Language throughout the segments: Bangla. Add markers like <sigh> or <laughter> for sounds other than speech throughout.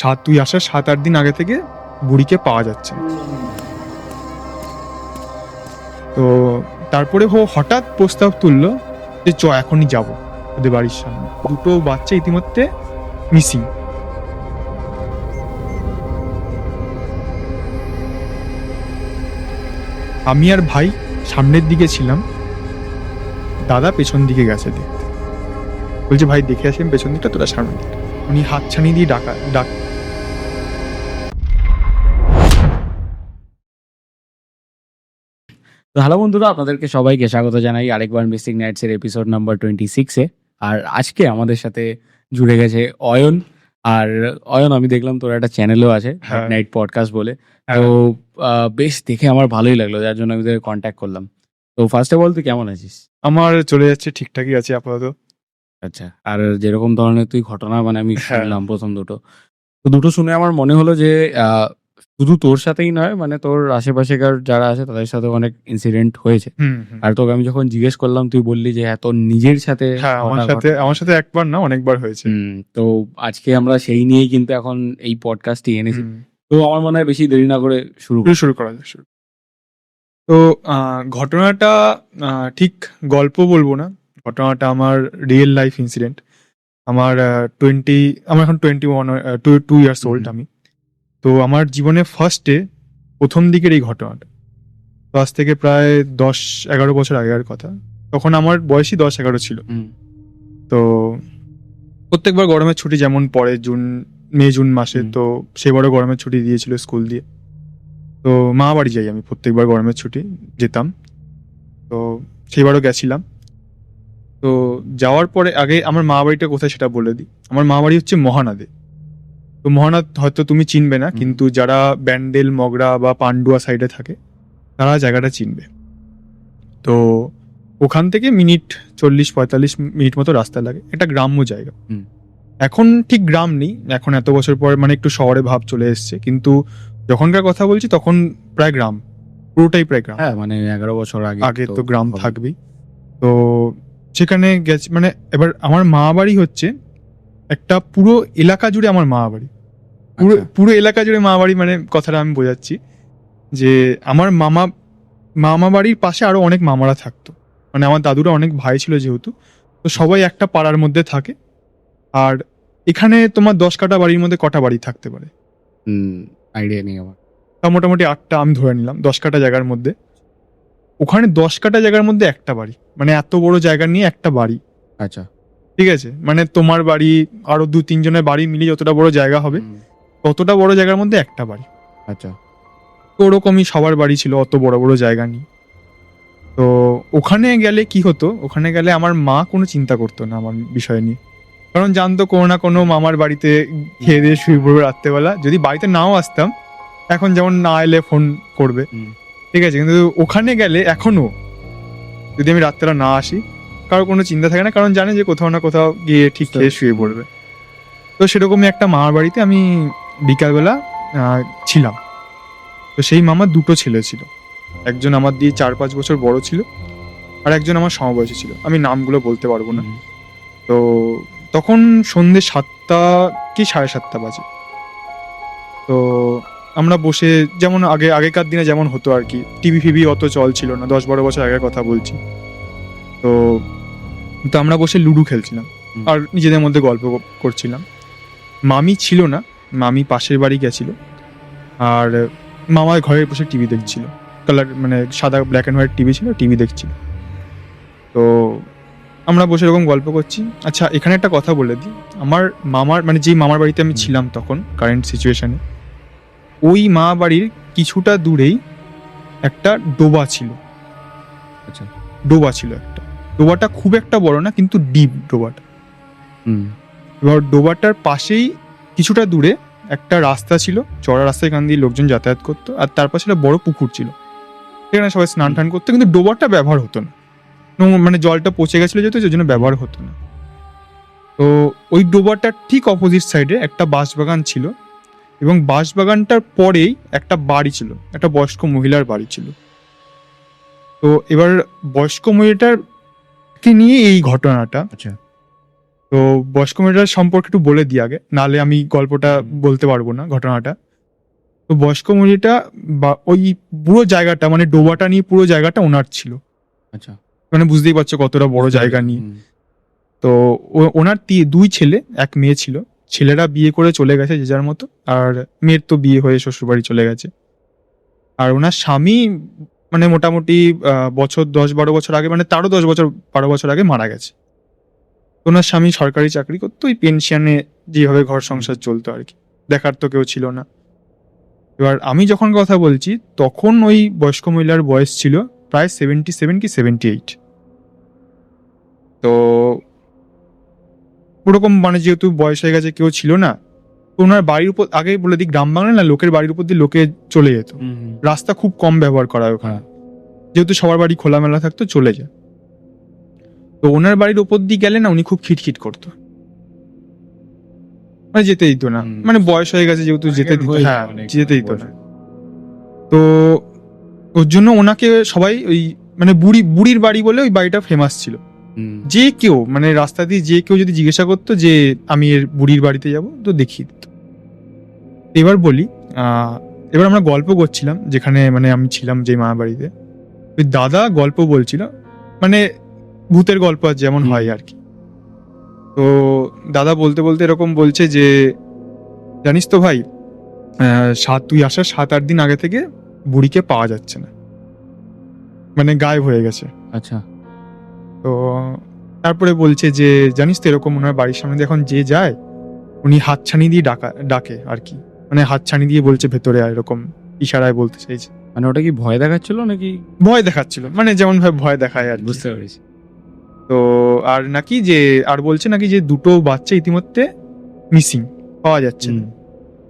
সাত তুই আসার সাত আট দিন আগে থেকে বুড়িকে পাওয়া যাচ্ছে। তো তারপরে ও হঠাৎ প্রস্তাব তুললো যে চ, এখনই যাব ওদের বাড়ির সামনে। দুটো বাচ্চা ইতিমধ্যে মিসিং আমি আর ভাই সামনের দিকে ছিলাম। দাদা পেছন দিকে গেছে দেখতে। বলছে, ভাই, দেখে আসেন পেছন দিকটা, তোরা সামনের দিকটা। উনি হাতছানি দিয়ে ডাকা ডাক তো হ্যালো বন্ধুরা আপনাদেরকে সবাইকে স্বাগত জানাই আরেকবার মিসিং নাইটস এর এপিসোড নাম্বার টোয়েন্টি সিক্সে আর আজকে আমাদের সাথে জুড়ে গেছে অয়ন। আর অয়ন আমি দেখলাম তোর একটা চ্যানেলও আছে হ্যাঁ। নাইট পডকাস্ট বলে। তো আহ, বেশ দেখে আমার ভালোই লাগল যার জন্য আমি তোকে কন্ট্যাক্ট করলাম। তো ফার্স্ট অফ অল তুই কেমন আছিস? আমার চলে যাচ্ছে ঠিকঠাকই আছে আপাতত। আচ্ছা। আর যেরকম ধরনের তুই ঘটনা মানে আমি হ্যাঁ। শুনলাম প্রথম দুটো। তো দুটো শুনে আমার মনে হলো যে শুধু তোর সাথেই নয় মানে তোর আশেপাশেকার যারা আছে তাদের সাথে অনেক ইনসিডেন্ট হয়েছে। হুম হুম। আর তোকে আমি যখন জিজ্ঞেস করলাম তুই বললি যে হ্যাঁ তোর নিজের সাথে হ্যাঁ আমার ঘটা- সাথে আমার সাথে একবার না অনেকবার হয়েছে। হুম, তো আজকে আমরা সেই নিয়েই কিন্তু এখন এই পডকাস্টটি এনেছি। হুম। তো আমার মনে হয় বেশি দেরি না করে শুরু শুরু শুরু করা যাক শুরু। তো আহ, ঘটনাটা আহ, ঠিক গল্প বলব না ঘটনাটা আমার রিয়েল লাইফ ইনসিডেন্ট আমার টোয়েন্টি আমার এখন twenty one two two years old আমি। তো আমার জীবনে ফার্স্টে প্রথম দিকের এই ঘটনাটা। তো আজ থেকে প্রায় দশ এগারো বছর আগের কথা। তখন আমার বয়সই দশ এগারো ছিল। তো প্রত্যেকবার গরমের ছুটি যেমন পড়ে জুন মে জুন মাসে। তো সেবারও গরমের ছুটি দিয়েছিল স্কুল দিয়ে। তো মা বাড়ি যাই আমি প্রত্যেকবার গরমের ছুটি যেতাম। তো সেবারও গেছিলাম। তো যাওয়ার পরে আগে আমার মা বাড়িটা কোথায় সেটা বলে দিই। আমার মা বাড়ি হচ্ছে মহানাদে। তো মহানাদ হয়তো তুমি চিনবে না কিন্তু যারা ব্যান্ডেল মগরা বা পান্ডুয়া সাইডে থাকে তারা জায়গাটা চিনবে। তো ওখান থেকে মিনিট চল্লিশ পঁয়তাল্লিশ মিনিট মতো রাস্তা লাগে। একটা গ্রাম্য জায়গা। এখন ঠিক গ্রাম নেই। এখন এত বছর পর মানে একটু শহরে ভাব চলে এসছে। কিন্তু যখনকার কথা বলছি তখন প্রায় গ্রাম। পুরোটাই প্রায় গ্রাম। হ্যাঁ মানে এগারো বছর আগে আগে তো গ্রাম থাকবেই। তো সেখানে গেছি মানে এবার আমার মা বাড়ি হচ্ছে একটা পুরো এলাকা জুড়ে আমার মা বাড়ি পুরো আচ্ছা, পুরো এলাকা জুড়ে মা বাড়ি মানে কথাটা আমি বোঝাচ্ছি যে আমার মামা মামা বাড়ির পাশে আরও অনেক মামারা থাকতো। মানে আমার দাদুরা অনেক ভাই ছিল যেহেতু তো সবাই একটা পাড়ার মধ্যে থাকে। আর এখানে তোমার দশ কাটা বাড়ির মধ্যে কটা বাড়ি থাকতে পারে? আইডিয়া নেই আমার। তা মোটামুটি আটটা আমি ধরে নিলাম দশ কাটা জায়গার মধ্যে। ওখানে দশ কাটা জায়গার মধ্যে একটা বাড়ি। মানে এত বড় জায়গা নিয়ে একটা বাড়ি। আচ্ছা। ঠিক আছে? মানে তোমার বাড়ি আরও দু তিনজনের বাড়ি মিলিয়ে যতটা বড় জায়গা হবে ততটা বড় জায়গার মধ্যে একটা বাড়ি। আচ্ছা। তো ওরকমই সবার বাড়ি ছিল অত বড় বড় জায়গা নিয়ে তো ওখানে গেলে কি হতো? ওখানে গেলে আমার মা কোনো চিন্তা করতো না আমার বিষয় নিয়ে। কারণ জানতো কোনো না কোনো মামার বাড়িতে খেয়ে দিয়ে শুয়ে পড়বে রাত্রেবেলা। যদি বাড়িতে নাও আসতাম এখন যেমন না এলে ফোন করবে। ঠিক আছে কিন্তু ওখানে গেলে এখনও যদি আমি রাত্রেবেলা না আসি কারও কোনো চিন্তা থাকে না কারণ জানে যে কোথাও না কোথাও গিয়ে ঠিক খেয়ে শুয়ে পড়বে। তো সেরকমই একটা মামার বাড়িতে আমি বিকালবেলা ছিলাম। তো সেই মামার দুটো ছেলে ছিল। একজন আমার দিয়ে চার পাঁচ বছর বড় ছিল আর একজন আমার সমবয়সী ছিল। আমি নামগুলো বলতে পারব না। তো তখন সন্ধে সাতটা কি সাড়ে সাতটা বাজে। তো আমরা বসে যেমন আগে আগেকার দিনে যেমন হতো আর কি। টিভি ফিভি অত চল ছিল না দশ বারো বছর আগের কথা বলছি। তো তো আমরা বসে লুডো খেলছিলাম। আর নিজেদের মধ্যে গল্প করছিলাম। মামি ছিল না মামি পাশের বাড়ি গেছিল। আর মামার ঘরে বসে টিভি দেখছিল। কালার মানে সাদা ব্ল্যাক অ্যান্ড হোয়াইট টিভি ছিল টিভি দেখছিল। তো আমরা বসে এরকম গল্প করছি। আচ্ছা এখানে একটা কথা বলে দিই। আমার মামার মানে যেই মামার বাড়িতে আমি ছিলাম তখন কারেন্ট সিচুয়েশনে ওই মা বাড়ির কিছুটা দূরেই একটা ডোবা ছিল। আচ্ছা। ডোবা ছিল একটা। ডোবাটা খুব একটা বড় না কিন্তু ডিপ ডোবাটা। এবার ডোবাটার পাশেই কিছুটা দূরে একটা রাস্তা ছিল চড়া রাস্তা এখান দিয়ে লোকজন যাতায়াত করতো আর তার পাশে একটা বড় পুকুর ছিল। সেখানে সবাই স্নান টান করতো কিন্তু ডোবাটা ব্যবহার হতো না। মানে জলটা পচে গেছিল যেহেতু সেই জন্য ব্যবহার হতো না। তো ওই ডোবাটার ঠিক অপোজিট সাইডে একটা বাঁশবাগান ছিল। এবং বাঁশবাগানটার পরেই একটা বাড়ি ছিল একটা বয়স্ক মহিলার বাড়ি ছিল। তো এবার বয়স্ক মহিলাটার কে নিয়ে এই ঘটনাটা? আচ্ছা। তো বয়স্ক মহিলার সম্পর্কে একটু বলে দিই আগে নালে আমি গল্পটা বলতে পারব না ঘটনাটা। তো বয়স্ক মহিলাটা বা ওই পুরো জায়গাটা মানে ডোবাটা নিয়ে পুরো জায়গাটা ওনার ছিল। আচ্ছা। মানে বুঝতেই পারছ কতটা বড় জায়গা নিয়ে। তো ওনার দুই ছেলে এক মেয়ে ছিল। ছেলেরা বিয়ে করে চলে গেছে যে যার মতো, আর মেয়ের তো বিয়ে হয়ে শ্বশুরবাড়ি চলে গেছে। আর ওনার স্বামী মানে মোটামুটি বছর দশ বারো বছর আগে মানে তারও দশ বছর বারো বছর আগে মারা গেছে। ওনার স্বামী সরকারি চাকরি করতো, ওই পেনশনে যেভাবে ঘর সংসার চলতো আর কি। দেখার তো কেউ ছিল না। এবার আমি যখন কথা বলছি, তখন ওই বয়স্ক মহিলার বয়স ছিল প্রায় সেভেন্টি সেভেন কি সেভেন্টি এইট তো ওরকম মানে যেহেতু বয়স হয়ে গেছে কেউ ছিল না ওনার বাড়ির উপর আগে বলে দিই গ্রাম বাংলা না লোকের বাড়ির উপর দিয়ে লোকে চলে যেত। রাস্তা খুব কম ব্যবহার করা হয় ওখানে। হ্যাঁ। যেহেতু সবার বাড়ি খোলামেলা থাকতো চলে যায়। তো ওনার বাড়ির উপর দিয়ে গেলে না উনি খুব খিটখিট করতো। মানে যেতে দিত না। মানে বয়স হয়ে গেছে যেহেতু যেতে দিত হ্যাঁ যেতে দিত না। তো ওর জন্য ওনাকে সবাই ওই মানে বুড়ি বুড়ির বাড়ি বলে ওই বাড়িটা ফেমাস ছিল। যে কেউ মানে রাস্তা দিয়ে যে কেউ যদি জিজ্ঞাসা করতো যে আমি এর বুড়ির বাড়িতে যাব তো দেখিয়ে দিত। এবার বলি এবার আমরা গল্প করছিলাম যেখানে মানে আমি ছিলাম যে মা বাড়িতে। ওই দাদা গল্প বলছিল মানে ভূতের গল্প আর যেমন হয় আর কি। তো দাদা বলতে বলতে এরকম বলছে যে জানিস তো ভাই সাত তুই আসার সাত আট দিন আগে থেকে বুড়িকে পাওয়া যাচ্ছে না। মানে গায়েব হয়ে গেছে। আচ্ছা। তো তারপরে বলছে যে জানিস তো এরকম ওনার বাড়ির সামনে দিয়ে এখন যে যায় উনি হাতছানি দিয়ে ডাকা ডাকে আর কি মানে হাতছানি দিয়ে বলছে ভেতরে এরকম ইশারায় বলতে চাইছে। মানে ওটা কি ভয় দেখাচ্ছিল নাকি? ভয় দেখাচ্ছিল। মানে যেমন ভাবে ভয় দেখায় আর বুঝতে পেরেছি। তো আর নাকি যে আর বলছে নাকি যে দুটো বাচ্চা ইতিমধ্যে মিসিং পাওয়া যাচ্ছে না।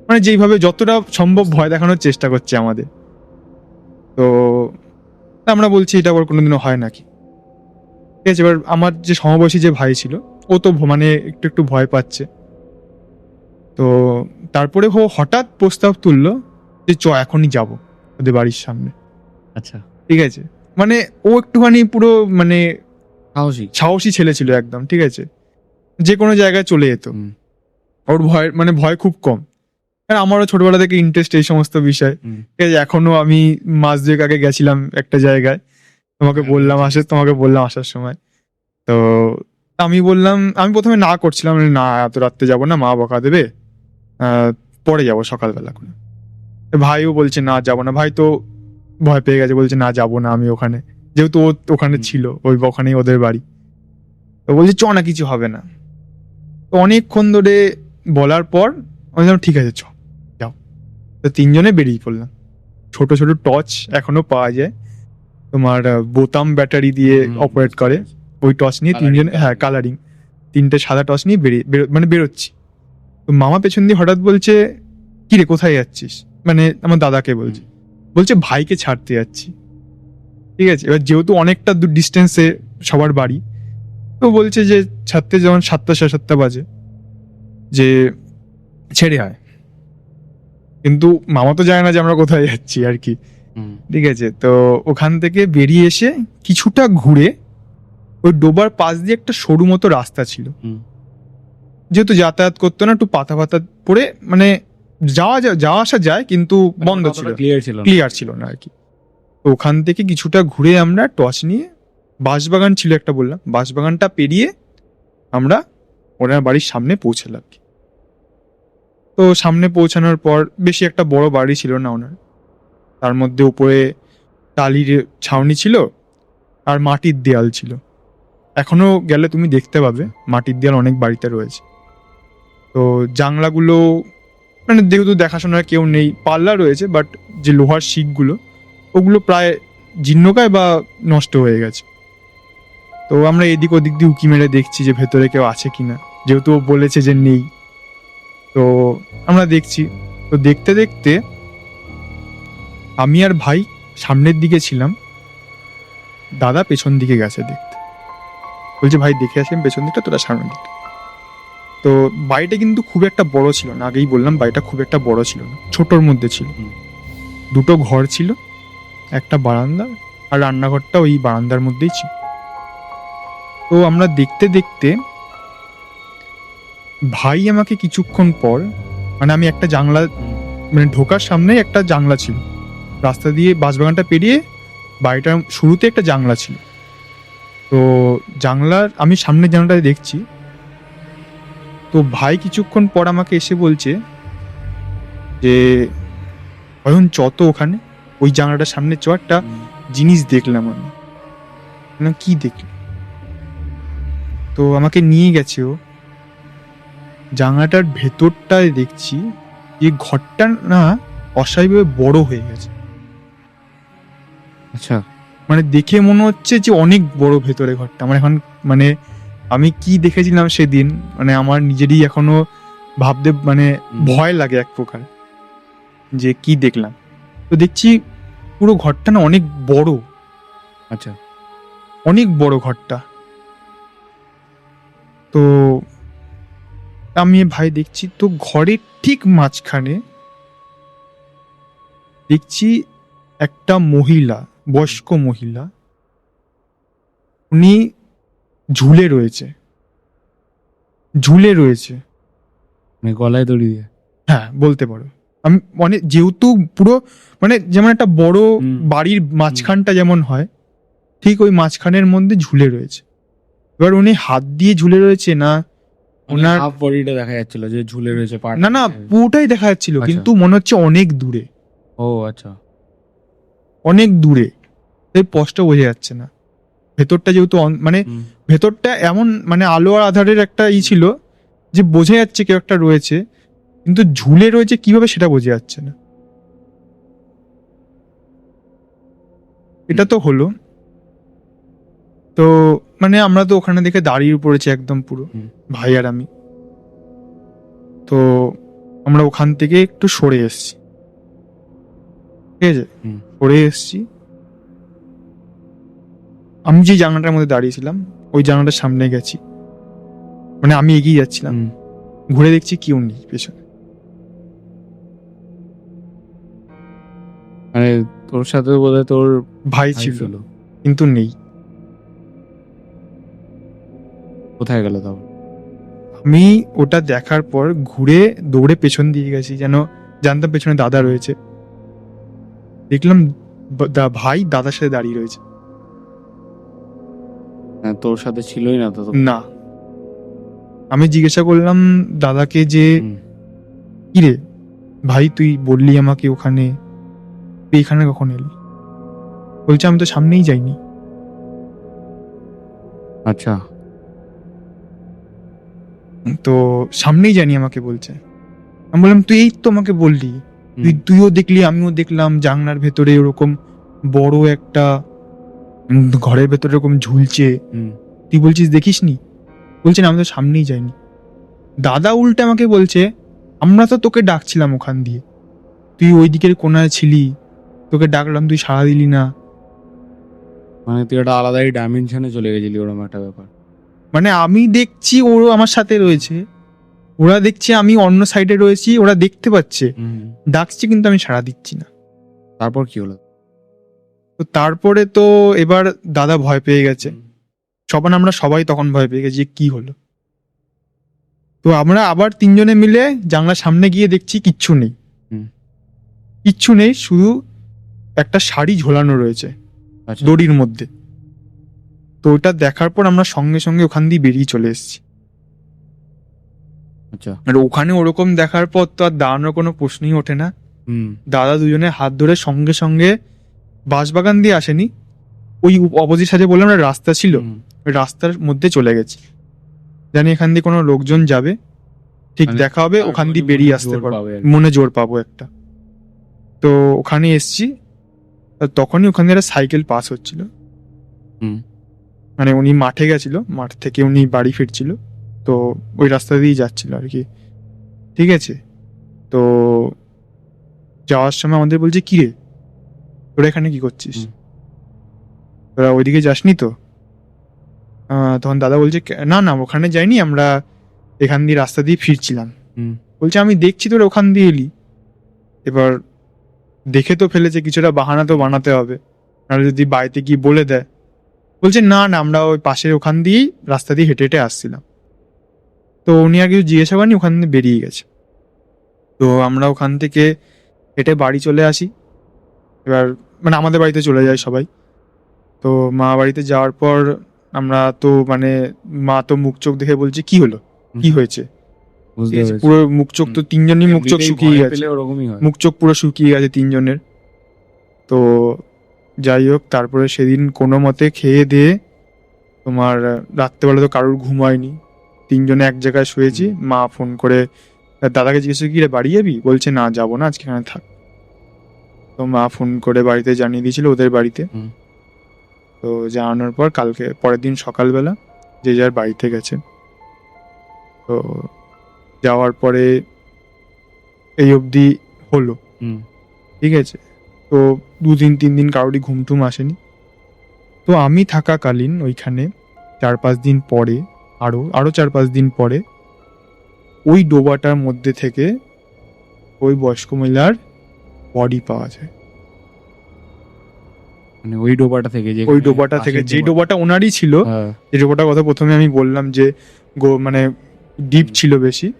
মানে যেইভাবে যতটা সম্ভব ভয় দেখানোর চেষ্টা করছে আমাদের। তো আমরা বলছি এটা আবার কোনোদিনও হয় নাকি? ঠিক আছে এবার আমার যে সমবয়সী যে ভাই ছিল ও তো মানে একটু একটু ভয় পাচ্ছে। তো তারপরে ও হঠাৎ প্রস্তাব তুললো যে চ এখনই যাব ওদের বাড়ির সামনে। আচ্ছা। ঠিক আছে? মানে ও একটুখানি পুরো মানে সাহসী। সাহসী ছেলে ছিল একদম ঠিক আছে? যে কোনো জায়গায় চলে যেত। ওর ভয় মানে ভয় খুব কম। আর আমারও ছোটবেলা থেকে ইন্টারেস্ট এই সমস্ত বিষয়। ঠিক আছে এখনও আমি মাস দুয়েক আগে গেছিলাম একটা জায়গায়। তোমাকে হ্যাঁ, বললাম আসে তোমাকে বললাম আসার সময়। তো আমি বললাম আমি প্রথমে না করছিলাম না এত রাত্রে যাব না মা বকা দেবে। পরে যাব সকালবেলা করে। ভাইও বলছে না যাব না। ভাই তো ভয় পেয়ে গেছে বলছে না যাব না আমি ওখানে। যেহেতু ও ওখানে ছিল ওই ওখানেই ওদের বাড়ি। তো বলছে চ না কিছু হবে না। তো অনেকক্ষণ ধরে বলার পর আমি বললাম ঠিক আছে চ যাও। তো তিনজনে বেরিয়ে পড়লাম। ছোট ছোট টর্চ এখনও পাওয়া যায়। তোমার বোতাম ব্যাটারি দিয়ে অপারেট করে। ওই টর্চ নিয়ে তিনজন হ্যাঁ কালারিং তিনটে সাদা টর্চ নিয়ে বেরিয়ে মানে বেরোচ্ছি। তো মামা পেছন দিয়ে হঠাৎ বলছে কিরে কোথায় যাচ্ছিস? মানে আমার দাদাকে বলছে। বলছে ভাইকে ছাড়তে যাচ্ছি। ঠিক আছে এবার যেহেতু অনেকটা দূর ডিস্টেন্সে সবার বাড়ি তো বলছে যে ছাড়তে যেমন সাতটা সাড়ে সাতটা বাজে যে ছেড়ে হয় কিন্তু মামা তো জানে না যে আমরা কোথায় যাচ্ছি আর কি। ঠিক আছে? তো ওখান থেকে বেরিয়ে এসে কিছুটা ঘুরে ওই ডোবার পাশ দিয়ে একটা সরু মতো রাস্তা ছিল। যেহেতু যাতায়াত করতো না একটু পাতা পাতা পড়ে মানে যাওয়া যাওয়া আসা যায় কিন্তু বন্ধ ছিল। ক্লিয়ার ছিল না। আর কি। তো ওখান থেকে কিছুটা ঘুরে আমরা টর্চ নিয়ে বাঁশবাগান ছিল একটা বললাম বাঁশবাগানটা পেরিয়ে আমরা ওনার বাড়ির সামনে পৌঁছালাম তো সামনে পৌঁছানোর পর বেশি একটা বড় বাড়ি ছিল না ওনার। তার মধ্যে উপরে টালির ছাউনি ছিল, আর মাটির দেয়াল ছিল। এখনও গেলে তুমি দেখতে পাবে, মাটির দেয়াল অনেক বাড়িতে রয়েছে। তো জানলাগুলো মানে যেহেতু দেখাশোনার কেউ নেই, পাল্লা রয়েছে বাট যে লোহার শিকগুলো, ওগুলো প্রায় জীর্ণকায় বা নষ্ট হয়ে গেছে। তো আমরা এদিক ওদিক দিয়ে উঁকি মেরে দেখছি যে ভেতরে কেউ আছে কি না যেহেতু ও বলেছে যে নেই। তো আমরা দেখছি। তো দেখতে দেখতে আমি আর ভাই সামনের দিকে ছিলাম। দাদা পেছন দিকে গেছে দেখতে। বলছে ভাই দেখে আসি আমি পেছন দিকটা তোরা সামনের দিকটা। তো বাড়িটা কিন্তু খুব একটা বড় ছিল না। আগেই বললাম বাড়িটা খুব একটা বড় ছিল না ছোটর মধ্যে ছিল। দুটো ঘর ছিল একটা বারান্দা আর রান্নাঘরটা ওই বারান্দার মধ্যেই ছিল। তো আমরা দেখতে দেখতে ভাই আমাকে কিছুক্ষণ পর মানে আমি একটা জানলা মানে ঢোকার সামনে একটা জানলা ছিল। রাস্তা দিয়ে বাসবাগানটা পেরিয়ে বাড়িটার শুরুতে একটা জানলা ছিল। তো জানলার, আমি সামনের জানলাটা দেখছি। তো ভাই কিছুক্ষণ পর আমাকে এসে বলছে যে, অয়ন চত ওখানে। ওই জানলাটার সামনে চ, একটা জিনিস দেখলাম আমি। কি দেখলি? তো আমাকে নিয়ে গেছে ও। জানলাটার ভেতরটায় দেখছি যে ঘরটা না অস্বাভাবিকভাবে বড় হয়ে গেছে। আচ্ছা। মানে দেখে মনে হচ্ছে যে অনেক বড় ভেতরে ঘরটা। আমার এখন মানে আমি কি দেখেছিলাম সেদিন মানে আমার নিজেরই এখনও ভাবতে মানে ভয় লাগে এক প্রকার যে কি দেখলাম। তো দেখছি পুরো ঘরটা না অনেক বড়। আচ্ছা। অনেক বড় ঘরটা। তো আমি ভাই দেখছি তো ঘরের ঠিক মাঝখানে দেখছি একটা মহিলা। বয়স্ক মহিলা উনি ঝুলে রয়েছে। ঝুলে রয়েছে। মানে গলায় দড়ি দিয়ে? হ্যাঁ বলতে পারো। আমি মানে যেহেতু পুরো মানে যেমন একটা বড় বাড়ির মাঝখানটা যেমন হয় ঠিক ওই মাঝখানের মধ্যে ঝুলে রয়েছে। এবার উনি হাত দিয়ে ঝুলে রয়েছে না ওনার হাফ বডিটা দেখা যাচ্ছিল যে ঝুলে রয়েছে পা না না পুরোটাই দেখা যাচ্ছিল আচ্ছা। কিন্তু মনে হচ্ছে অনেক দূরে। ও আচ্ছা। অনেক দূরে। এই স্পষ্ট বোঝা যাচ্ছে না। ভেতরটা যেহেতু মানে ভেতরটা এমন মানে আলো আর আধারের একটা ই ছিল যে বোঝা যাচ্ছে কেউ একটা রয়েছে কিন্তু ঝুলে রয়েছে কীভাবে সেটা বোঝা যাচ্ছে না। এটা তো হলো। তো মানে আমরা তো ওখানে দেখে দাঁড়িয়ে পড়েছি একদম পুরো ভাই আর আমি। তো আমরা ওখান থেকে একটু সরে এসেছি। ঠিক আছে? সরে এসেছি। আমি যে জানলাটার মধ্যে দাঁড়িয়েছিলাম ওই জানলাটার সামনে গেছি। মানে আমি এগিয়ে যাচ্ছিলাম। ঘুরে দেখছি কেউ নেই পেছনে। মানে তোর সাথে বোধহয় তোর ভাই ছিল কিন্তু নেই। কোথায় গেল তারপর আমি ওটা দেখার পর ঘুরে দৌড়ে পেছন দিয়ে গেছি যেন জানতাম পেছনে দাদা রয়েছে। দেখলাম দা- ভাই দাদার সাথে দাঁড়িয়ে রয়েছে। হ্যাঁ, তোর সাথে ছিলই না তো না। আমি জিজ্ঞাসা করলাম দাদাকে যে। কিরে ভাই তুই বললি আমাকে ওখানে তুই এখানে কখন এলি? বলছে আমি তো সামনেই যাইনি। আচ্ছা। তো সামনেই জানি আমাকে বলছে। আমি বললাম তুই এই তো আমাকে বললি। তুই তুইও দেখলি আমিও দেখলাম জানলার ভেতরে ওরকম বড় একটা ঘরের ভেতরে এরকম ঝুলছে। তুই বলছিস দেখিসনি বলছেন আমি তো সামনেই যাইনি। দাদা উল্টে আমাকে বলছে আমরা তো তোকে ডাকছিলাম ওখান দিয়ে। তুই ওই দিকের কোনায় ছিলি তোকে ডাকলাম তুই সাড়া দিলি না। মানে তুই একটা আলাদাই ডাইমেনশনে চলে গেছিলি ওরকম একটা ব্যাপার। মানে আমি দেখছি ওরও আমার সাথে রয়েছে। ওরা দেখছে আমি অন্য সাইডে রয়েছি ওরা দেখতে পাচ্ছে। ডাকছে কিন্তু আমি সাড়া দিচ্ছি না। তারপর কি হলো? তো তারপরে তো এবার দাদা ভয় পেয়ে গেছে। সবান আমরা সবাই তখন ভয় পেয়ে গেছি যে কি হলো। তো আমরা আবার তিনজনে মিলে জানলার সামনে গিয়ে দেখছি কিচ্ছু নেই। হুম। কিচ্ছু নেই শুধু একটা শাড়ি ঝোলানো রয়েছে আচ্ছা। দড়ির মধ্যে। তো ওটা দেখার পর আমরা সঙ্গে সঙ্গে ওখান দিয়ে বেরিয়ে চলে এসেছি। আচ্ছা। আর ওখানে ওরকম দেখার পর তো আর দাঁড়ানোর কোনো প্রশ্নই ওঠে না। হুম। দাদা দুজনে হাত ধরে সঙ্গে সঙ্গে বাঁশবাগান দিয়ে আসেনি ওই অপোজিট সাইডে বললাম না রাস্তা ছিল ওই রাস্তার মধ্যে চলে গেছি। জানি এখান দিয়ে কোনো লোকজন যাবে ঠিক মানে দেখা হবে ওখান দিয়ে বেরিয়ে আসতে পারব। মনে জোর পাবো একটা। তো ওখানে এসছি তখনই ওখান দিয়ে একটা সাইকেল পাস হচ্ছিল। মানে উনি মাঠে গেছিল মাঠ থেকে উনি বাড়ি ফিরছিল তো ওই রাস্তা দিয়েই যাচ্ছিল আর কি। ঠিক আছে? তো যাওয়ার সময় আমাদের বলছে কি রে? তোরা এখানে কি করছিস। তোরা ওইদিকে যাসনি তো? তখন দাদা বলছে না না ওখানে যাইনি আমরা এখান দিয়ে রাস্তা দিয়ে ফিরছিলাম। বলছে আমি দেখছি তোর ওখান দিয়ে এলি। এবার দেখে তো ফেলেছে কিছুটা বাহানা তো বানাতে হবে। নাহলে যদি বাড়িতে গিয়ে বলে দেয়। বলছে না না আমরা ওই পাশের ওখান দিয়েই রাস্তা দিয়ে হেঁটে হেঁটে আসছিলাম। তো উনি আর কিছু জিজ্ঞাসা করেনি ওখান থেকে বেরিয়ে গেছে। তো আমরা ওখান থেকে হেঁটে বাড়ি চলে আসি। এবার মানে আমাদের বাড়িতে চলে যায় সবাই। তো মা বাড়িতে যাওয়ার পর আমরা তো মানে মা তো মুখ চোখ দেখে বলছে কি হলো? কি হয়েছে? পুরো মুখ চোখ তো তিনজনই মুখ চোখ শুকিয়ে গেছে। মুখ চোখ পুরো শুকিয়ে গেছে তিনজনের। তো যাই হোক তারপরে সেদিন কোনো মতে খেয়ে দিয়ে তোমার রাত্রেবেলা তো কারোর ঘুম হয়নি। তিনজনে এক জায়গায় শুয়েছি। মা ফোন করে দাদাকে জিজ্ঞেস করি, কি রে বাড়ি যাবি? বলছে না যাব না আজকে এখানে থাক। তো মা ফোন করে বাড়িতে জানিয়ে দিয়েছিল ওদের বাড়িতে। তো জানানোর পর কালকে পরের দিন সকালবেলা যে যার বাড়িতে গেছে। তো যাওয়ার পরে এই অবধি হলো। ঠিক আছে? তো দুদিন তিন দিন কারোরই ঘুম টুম আসেনি। তো আমি থাকাকালীন ওইখানে চার পাঁচ দিন পরে আরও আরও চার পাঁচ দিন পরে ওই ডোবাটার মধ্যে থেকে ওই বয়স্ক মহিলার বডি পাওয়া যায়। মানে ওই ডোবাটা থেকে যে ওই ডোবাটা থেকে যে ডোবাটা ওনারই ছিল হ্যাঁ। যে ডোবাটার কথা প্রথমে আমি বললাম যে গো মানে ডিপ ছিল বেশি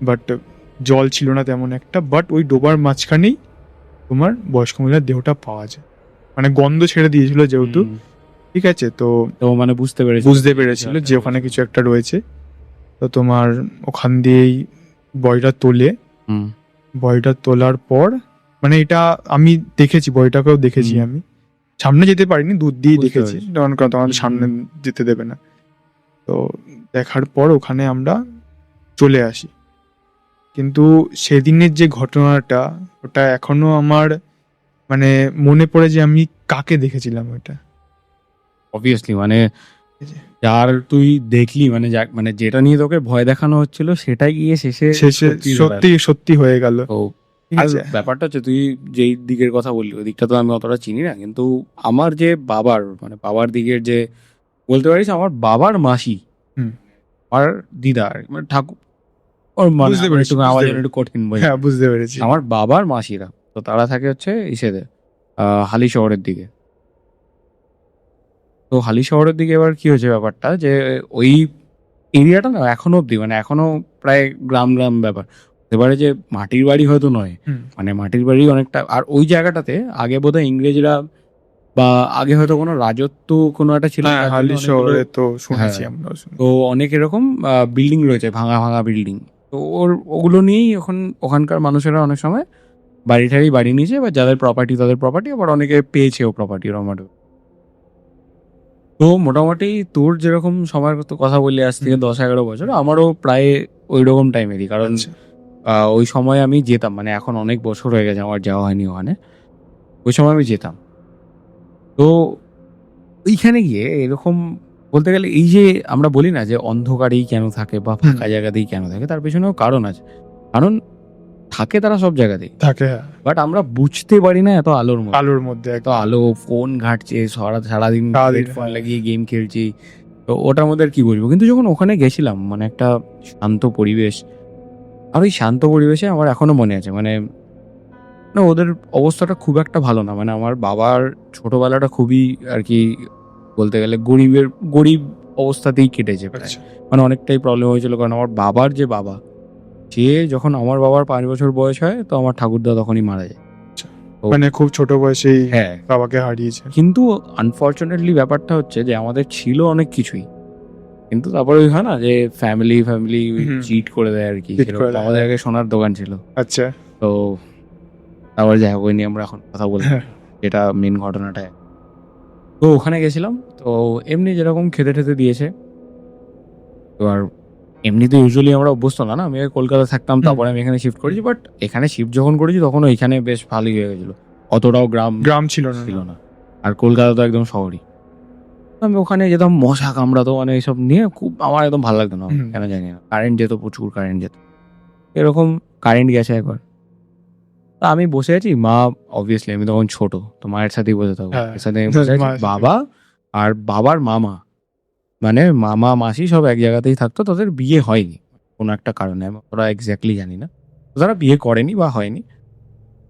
বাট জল ছিল না তেমন একটা বাট ওই ডোবার মাঝখানেই তোমার বয়স্ক মহিলার দেহটা পাওয়া যায়। মানে গন্ধ ছেড়ে দিয়েছিল যেহেতু ঠিক আছে তো তো মানে বুঝতে পেরেছি বুঝতে পেরেছিল যে ওখানে কিছু একটা রয়েছে। তো তোমার ওখান দিয়েই বয়টা তোলে। হুম। বয়টা তোলার পর মানে এটা আমি দেখেছি বয়টাকেও দেখেছি আমি। সামনে যেতে পারিনি দূর দিয়ে দেখেছি। তখন সামনে যেতে দেবে না। তো দেখার পর ওখানে আমরা চলে আসি। কিন্তু সেদিনের যে ঘটনাটা ওটা এখনও আমার মানে মনে পড়ে যে আমি কাকে দেখেছিলাম ওটা অবভিয়াসলি মানে যার তুই দেখলি মানে মানে যেটা নিয়ে তোকে ভয় দেখানো হচ্ছিল সেটাই গিয়ে শেষে শেষে সত্যি সত্যি হয়ে গেল। ব্যাপারটা হচ্ছে তুই যেই দিকের কথা বললি ওই দিকটা তো আমি অতটা চিনি না। কিন্তু আমার যে বাবার মানে বাবার দিকের যে বলতে পারিস আমার বাবার মাসি আর দিদা মানে ঠাকুর ওর মানে একটু আমার জন্য একটু কঠিন বই হ্যাঁ বুঝতে পেরেছি। আমার বাবার মাসিরা তো তারা থাকে হচ্ছে ইসেতে আহ, হালি শহরের দিকে। তো হালি শহরের দিকে এবার কি হয়েছে ব্যাপারটা? যে ওই এরিয়াটা না এখনও অব্দি মানে এখনও প্রায় গ্রাম গ্রাম ব্যাপার। এবারে যে মাটির বাড়ি হয়তো নয় মানে মাটির বাড়ি অনেকটা আর ওই জায়গাটাতে আগে বোধহয় ইংরেজরা বা আগে হয়তো কোনো রাজত্ব কোনো একটা ছিল হ্যাঁ শহরে তো শুনেছি হ্যাঁ। আমরা তো অনেক এরকম বিল্ডিং রয়েছে ভাঙা ভাঙা বিল্ডিং তো ওর ওগুলো নিয়েই এখন ওখানকার মানুষেরা অনেক সময় বাড়ি ঠাড়ি বাড়ি নিয়েছে বা যাদের প্রপার্টি তাদের প্রপার্টি আবার অনেকে পেয়েছেও প্রপার্টি রমাটো তো মোটামুটি তোর যেরকম সময়ের কথা বললি আজ থেকে দশ এগারো বছর আমারও প্রায় ওই রকম টাইমেরই কারণ আচ্ছা। ওই সময় আমি যেতাম মানে এখন অনেক বছর হয়ে গেছে আমার যাওয়া হয়নি ওখানে। ওই সময় আমি যেতাম। তো ওইখানে গিয়ে এরকম বলতে গেলে এই যে আমরা বলি না যে অন্ধকারেই কেন থাকে বা ফাঁকা জায়গাতেই কেন থাকে তার পেছনেও কারণ আছে। কারণ থাকে তারা সব জায়গাতেই। থাকে হ্যাঁ। বাট আমরা বুঝতে পারি না এত আলোর মধ্যে। আলোর মধ্যে এত আলো ফোন ঘাটছে সারা সারাদিন ফোন। লাগিয়ে গেম খেলছি। তো ওটার মধ্যে আর কি বলব? কিন্তু যখন ওখানে গেছিলাম মানে একটা শান্ত পরিবেশ আর ওই শান্ত পরিবেশে আমার এখনও মনে আছে মানে না ওদের অবস্থাটা খুব একটা ভালো না। মানে আমার বাবার ছোটবেলাটা খুবই আর কি বলতে গেলে গরিবের গরিব অবস্থাতেই কেটেছে প্রায়। আচ্ছা। মানে অনেকটাই প্রবলেম হয়েছিল কারণ আমার বাবার যে বাবা সে যখন আমার বাবার পাঁচ বছর বয়স হয় তো আমার ঠাকুরদা তখনই মারা যায়। মানে খুব ছোট বয়সেই হ্যাঁ। বাবাকে হারিয়েছে। কিন্তু আনফর্চুনেটলি ব্যাপারটা হচ্ছে যে আমাদের ছিল অনেক কিছুই। কিন্তু তারপরে ওই হয় না যে ফ্যামিলি ফ্যামিলি। চিট করে দেয় আর কি আমাদের আগে সোনার দোকান ছিল। আচ্ছা। তো তারপর যাই হোক ওই নিয়ে আমরা এখন কথা বলব হ্যাঁ। যেটা মেন ঘটনাটা। তো ওখানে গেছিলাম তো এমনি যেরকম খেতে টেতে দিয়েছে। তো আর এমনিতে ইউজুয়ালি আমরা অভ্যস্ত না না? আমি কলকাতা থাকতাম তারপরে আমি এখানে শিফট করেছি বাট এখানে শিফট যখন করেছি তখন ওইখানে বেশ ভালোই হয়ে গেছিল। অতটাও গ্রাম গ্রাম ছিল না। ছিল না। আর কলকাতা তো একদম শহরই। আমি ওখানে যেতাম মশা কামড়াতো মানে এইসব নিয়ে খুব আমার একদম ভালো লাগতো না। কেন জানি না। কারেন্ট যেত প্রচুর কারেন্ট যেত। এরকম কারেন্ট গেছে একবার। তা আমি বসে আছি মা অবভিয়াসলি আমি তখন ছোট তো মায়ের সাথেই বসে থাকব। হ্যাঁ, এর সাথে আমি বসে আছি, বাবা আর বাবার মামা। মানে মামা মাসি সব এক জায়গাতেই থাকতো তাদের বিয়ে হয়নি কোনো একটা কারণে আমি ওরা এক্স্যাক্টলি জানি না। তারা বিয়ে করেনি বা হয়নি।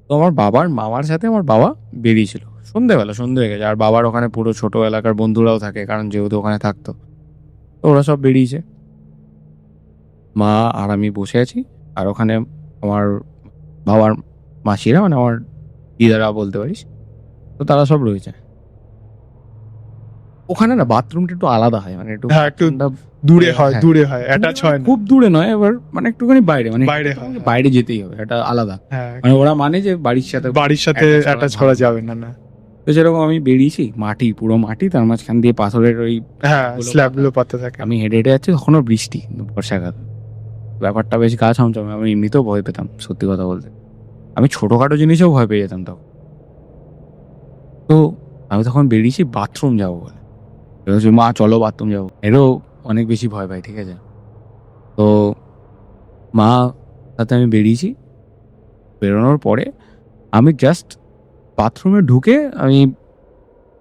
তো আমার বাবার মামার সাথে আমার বাবা বেরিয়েছিল। সন্ধেবেলা সন্ধে হয়ে গেছে। আর বাবার ওখানে পুরো ছোট এলাকার বন্ধুরাও থাকে কারণ যেহেতু ওখানে থাকতো। তো ওরা সব বেরিয়েছে। মা আর আমি বসে আছি। আর ওখানে আমার বাবার মাসিরা মানে আমার দিদারা বলতে পারিস তো তারা সব রয়েছে। ওখানে না বাথরুমটা একটু আলাদা হয় মানে একটু হ্যাঁ, একটু দূরে হয় হ্যাঁ। দূরে হয় অ্যাটাচ হয় খুব দূরে নয় এবার মানে একটুখানি বাইরে মানে বাইরে হয়, বাইরে যেতেই হবে এটা আলাদা। হ্যাঁ মানে ওরা মানে যে বাড়ির সাথে বাড়ির সাথে অ্যাটাচ করা যাবে না না। তো যেরকম আমি বেরিয়েছি মাটি পুরো মাটি তার মাঝখান দিয়ে পাথরের ওই হ্যাঁ গুলো স্ল্যাবগুলো পাতা থাকে। আমি হেঁটে হেঁটে যাচ্ছি তখনও বৃষ্টি বর্ষাকাল ব্যাপারটা বেশ গা ছমছমে আমি এমনিতেও ভয় পেতাম সত্যি কথা বলতে। আমি ছোটোখাটো জিনিসেও ভয় পেয়ে যেতাম তখন। তো আমি তখন বেরিয়েছি বাথরুম যাব বলে। বলছি, মা চলো বাথরুম যাব। এরও অনেক বেশি ভয় পাই ঠিক আছে? তো মা সাথে আমি বেরিয়েছি। বেরোনোর পরে আমি জাস্ট বাথরুমে ঢুকে আমি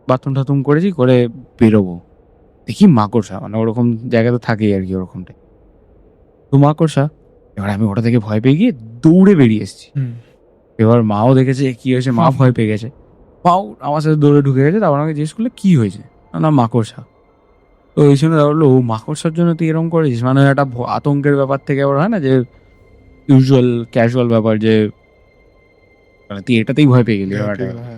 বাথরুম টাথরুম করেছি করে বেরোবো। দেখি মাকড়সা মানে ওরকম জায়গাতে থাকেই আর কি ওরকমটাই। তো মাকড়সা এবার আমি ওটা থেকে ভয় পেয়ে গিয়ে দৌড়ে বেরিয়ে এসেছি। হুম। এবার মাও দেখেছে কি হয়েছে মা ভয় পেয়ে গেছে। মাও আমার সাথে দৌড়ে ঢুকে গেছে তারপর আমাকে জিজ্ঞেস করলে কি হয়েছে? না, না মাকড়সা। তো ওই সময় বলল ও মাকড়সার জন্য তুই এরকম করেছিস? মানে একটা আতঙ্কের ব্যাপার থেকে আবার হয় না যে ইউজুয়াল ক্যাজুয়াল ব্যাপার যে মানে তুই এটাতেই ভয় পেয়ে গেলি ব্যাপারটা। হ্যাঁ।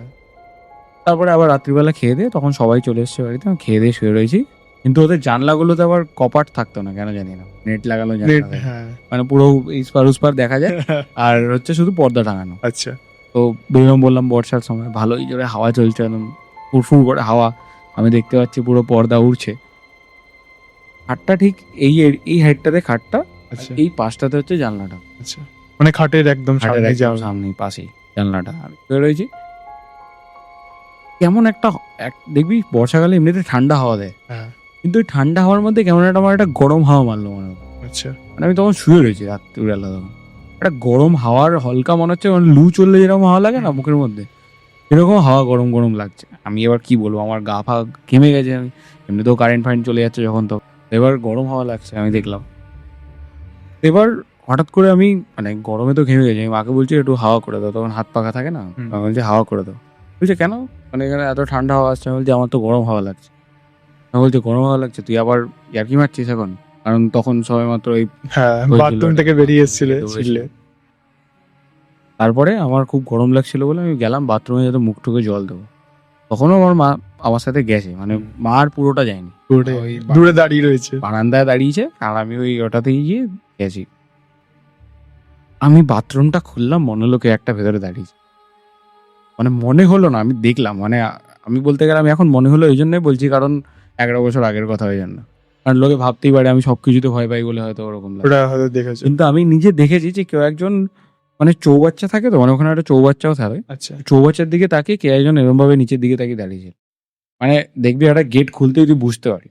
তারপরে আবার রাত্রিবেলা খেয়ে দিয়ে তখন সবাই চলে এসছে বাড়িতে আমি খেয়ে দিয়ে শুয়ে রয়েছি। কিন্তু ওদের জানলাগুলোতে আবার কপাট থাকতো না কেন জানি না। নেট থাকে। হ্যাঁ। মানে পুরো ইস্পার উস্পার দেখা যায়। <laughs> আর হচ্ছে শুধু পর্দা টাঙানো। আচ্ছা। তো বেরোম বললাম বর্ষার সময় ভালোই জোরে হাওয়া চলছে একদম ফুরফুর করে হাওয়া। আমি দেখতে পাচ্ছি পুরো পর্দা উড়ছে। খাটটা ঠিক এই এই হাইটটাতে খাটটা আচ্ছা। এই পাশটাতে হচ্ছে জানলাটা। আচ্ছা। মানে খাটের একদম সামনে পাশেই। জানলাটা। শুয়ে রয়েছি। কেমন একটা এক- দেখবি বর্ষাকালে এমনিতে ঠান্ডা হাওয়া দেয়। হ্যাঁ। কিন্তু ওই ঠান্ডা হাওয়ার মধ্যে কেমন একটা আমার একটা গরম হাওয়া মারলো মনে হলো আচ্ছা। মানে আমি তখন শুয়ে রয়েছি রাত্রিবেলা তখন। একটা গরম হাওয়ার হলকা মনে হচ্ছে মানে লু চললে যেরকম হাওয়া লাগে না মুখের মধ্যে এরকম হাওয়া গরম গরম লাগছে। আমি এবার কি বলব আমার গা ফা ঘেমে গেছে আমি এমনিতেও কারেন্ট ফারেন্ট চলে যাচ্ছে যখন তো এবার গরম হাওয়া লাগছে আমি দেখলাম। এবার হঠাৎ করে আমি মানে গরমে তো ঘেমে গেছি আমি মাকে বলছি একটু হাওয়া করে দাও। তখন হাত পাখা থাকে না। আমি বলছি হাওয়া করে দাও। বলছে কেন? মানে এখানে এত ঠান্ডা হাওয়া আসছে আমি বলছি আমার তো গরম হাওয়া লাগছে। আমি বলছি গরম হাওয়া লাগছে? তুই আবার ইয়ার্কি মারছিস এখন? কারণ তখন সবাই মাত্র ওই হ্যাঁ বাথরুম থেকে বেরিয়ে এসেছিলে ছিলে। তারপরে আমার খুব গরম লাগছিল বলে আমি গেলাম বাথরুমে যাতে মুখ টুকে জল দেবো। তখনও আমার মা আমার সাথে গেছে মানে মা আর পুরোটা যায়নি। দূরে দাঁড়িয়ে রয়েছে। বারান্দায় দাঁড়িয়েছে আর আমি ওই ওটাতেই গিয়ে গেছি। আমি বাথরুমটা খুললাম মনে হলো কেউ একটা ভেতরে দাঁড়িয়েছে মানে মনে হলো না আমি দেখলাম। মানে আমি বলতে গেলে আমি এখন মনে হলো এই জন্যই বলছি কারণ এগারো বছর আগের কথা ওই জন্য। কারণ লোকে ভাবতেই পারে আমি সব কিছুতে ভয় পাই বলে হয়তো ওরকম ওটা হয়তো দেখেছ। কিন্তু আমি নিজে দেখেছি যে কেউ একজন মানে চৌবাচ্চা থাকে তো মানে ওখানে একটা চৌবাচ্চাও থাকে। আচ্ছা। চৌবাচ্চার দিকে তাকিয়ে কে একজন এরকম ভাবে নিচের দিকে তাকিয়ে দাঁড়িয়েছে। মানে দেখবি একটা গেট খুলতেই তুই বুঝতে পারি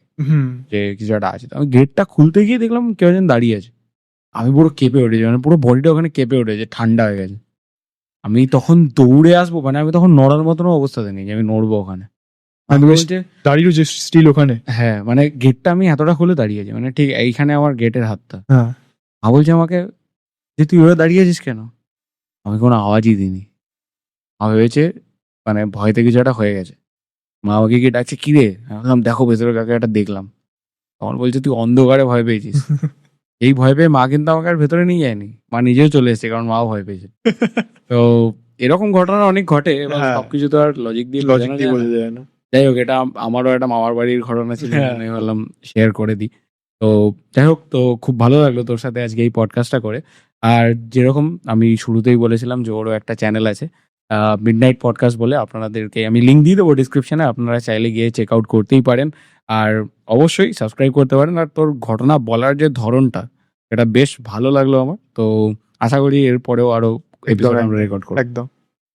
যে কিছু একটা আছে। তো আমি গেটটা খুলতে গিয়ে দেখলাম কেউ একজন দাঁড়িয়ে আছে। আমি পুরো কেঁপে উঠেছি মানে পুরো বডিটা ওখানে কেঁপে উঠেছে ঠান্ডা হয়ে গেছে। আমি তখন দৌড়ে আসব মানে আমি তখন নড়ার মতন অবস্থাতে নেই যে আমি নড়বো ওখানে। আমি বলছে দাঁড়িয়ে রয়েছে স্টিল ওখানে? হ্যাঁ মানে গেটটা আমি এতটা খুলে দাঁড়িয়েছি মানে ঠিক এইখানে আমার গেটের হাতটা। হ্যাঁ। মা বলছে আমাকে যে তুই ওরা দাঁড়িয়ে আছিস কেন? আমি কোনো আওয়াজই দিইনি। মা ভেবেছে মানে ভয়তে কিছু একটা হয়ে গেছে। মা আমাকে গিয়ে ডাকছে কি রে আমি দেখো ভেতরে কাকে একটা দেখলাম। তখন বলছে তুই অন্ধকারে ভয় পেয়েছিস। <laughs> এই ভয় পেয়ে মা কিন্তু আমাকে আর ভেতরে নিয়ে যায়নি। মা নিজেও চলে এসেছে কারণ মাও ভয় পেয়েছে। <laughs> তো এরকম ঘটনা অনেক ঘটে হ্যাঁ। সবকিছু তো আর লজিক দিয়ে লজিক দিয়ে বোঝা যায় না। যাই হোক এটা আমারও একটা মামার বাড়ির ঘটনা ছিল। আমি ভাবলাম শেয়ার করে দিই। তো যাই হোক তো খুব ভালো লাগল তোর সাথে আজকে এই পডকাস্টটা করে। আর যেরকম আমি শুরুতেই বলেছিলাম যে ওরও একটা চ্যানেল আছে মিড নাইট পডকাস্ট বলে আপনাদেরকে আমি লিঙ্ক দিয়ে দেবো ডিসক্রিপশনে আপনারা চাইলে গিয়ে চেক আউট করতেই পারেন। আর অবশ্যই সাবস্ক্রাইব করতে পারেন। আর তোর ঘটনা বলার যে ধরনটা এটা বেশ ভালো লাগল আমার। তো আশা করি এরপরেও আরও এপিসোড আমরা রেকর্ড করে একদম।